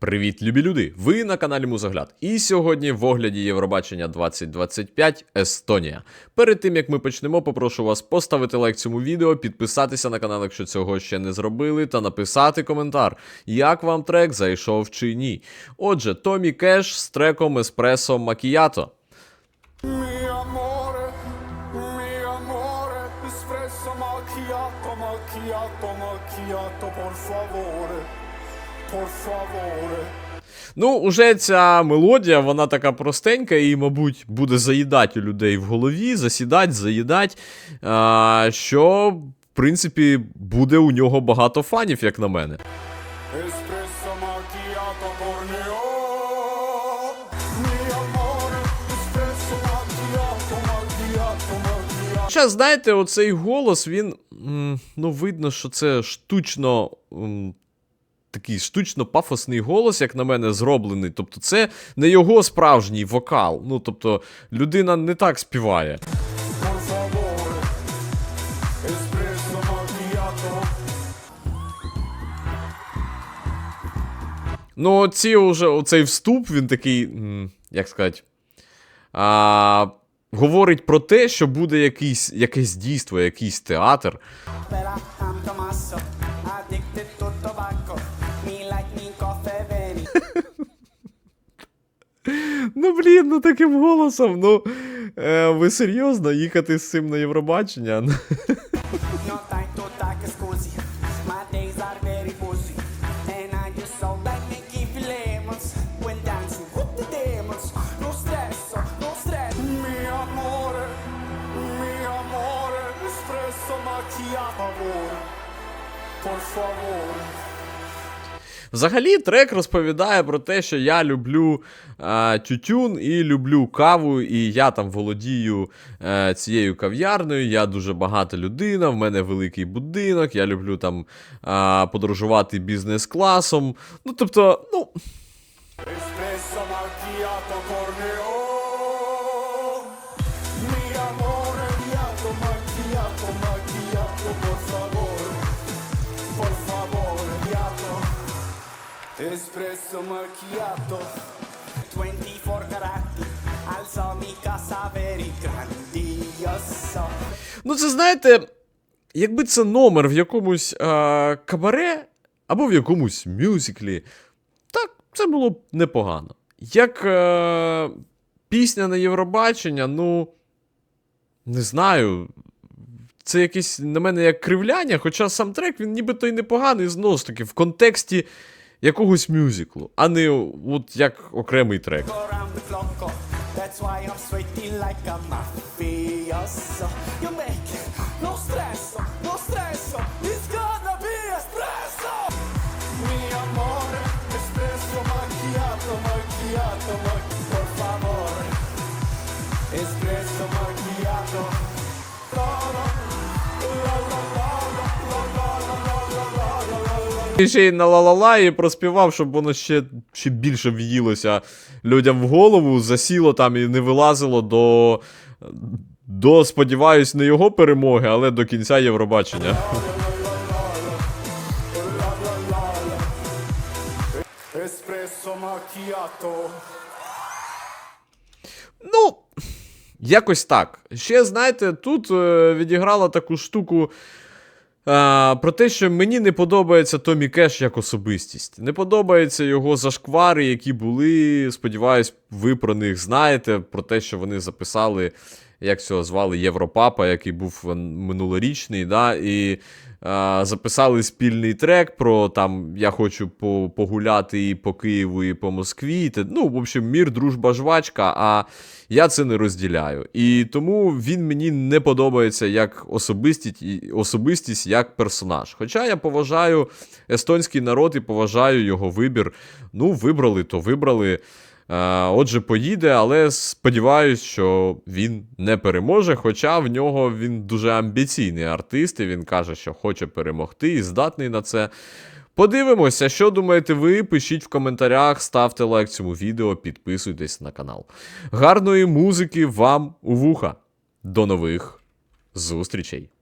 Привіт, любі люди! Ви на каналі Музогляд. І сьогодні в огляді Євробачення 2025 Естонія. Перед тим як ми почнемо, попрошу вас поставити лайк цьому відео, підписатися на канал, якщо цього ще не зробили, та написати коментар, як вам трек зайшов чи ні. Отже, Томі Кеш з треком Еспресо Макіято. Espresso macchiato, macchiato, macchiato, por favore. Ну, уже ця мелодія, вона така простенька і, мабуть, буде заїдати у людей в голові, засідать, заїдать. А, що, в принципі, буде у нього багато фанів, як на мене. Хоча, знаєте, оцей голос, він. Ну, видно, що це штучно. Такий штучно пафосний голос, як на мене, зроблений. Тобто, це не його справжній вокал. Ну, тобто, людина не так співає. Ну, оці уже, оцей вступ, він такий, як сказати, а, говорить про те, що буде якийсь, якесь дійство, якийсь театр. Ну, блін, ну таким голосом. Ну, е, ви серйозно їхати з цим на Євробачення? Por favore. Взагалі, трек розповідає про те, що я люблю е, тютюн і люблю каву, і я там володію е, цією кав'ярнею. Я дуже багата людина, в мене великий будинок, я люблю там е, подорожувати бізнес-класом. Ну, тобто, ну. Espresso macchiato 24 carati. Alzo mi casa grandioso. Ну, це знаєте, якби це номер в якомусь е, кабаре або в якомусь мюзиклі, так, це було б непогано. Як е, пісня на Євробачення, ну. Не знаю. Це якесь на мене як кривляння, хоча сам трек він нібито й непоганий, знову ж таки, в контексті якогось мюзиклу, а не от як окремий трек. Oh. Espresso. Mi amore Espresso macchiato macchiato macchiato І ще й на ла-ла-ла і проспівав, щоб воно ще, ще більше в'їлося людям в голову, засіло там і не вилазило до. До, сподіваюсь, не його перемоги, але до кінця Євробачення. Ну, якось так. Ще, знаєте, тут е, відіграла таку штуку. Е, про те, що мені не подобається Томі Кеш як особистість. Не подобаються його зашквари, які були. Сподіваюсь, ви про них знаєте. Про те, що вони записали, як цього звали Європапа, який був е, минулорічний, да, і записали спільний трек про там Я хочу по- погуляти і по Києву, і по Москві. Те- Ну, в общем, мір, дружба, жвачка. А я це не розділяю. І тому він мені не подобається як особистість, особистість як персонаж. Хоча я поважаю естонський народ і поважаю його вибір. Ну, вибрали, то вибрали. Е, Отже, поїде, але сподіваюсь, що він не переможе. Хоча в нього він дуже амбіційний артист, і він каже, що хоче перемогти і здатний на це. Подивимося, що думаєте ви. Пишіть в коментарях, ставте лайк цьому відео, підписуйтесь на канал. Гарної музики вам у вуха. До нових зустрічей!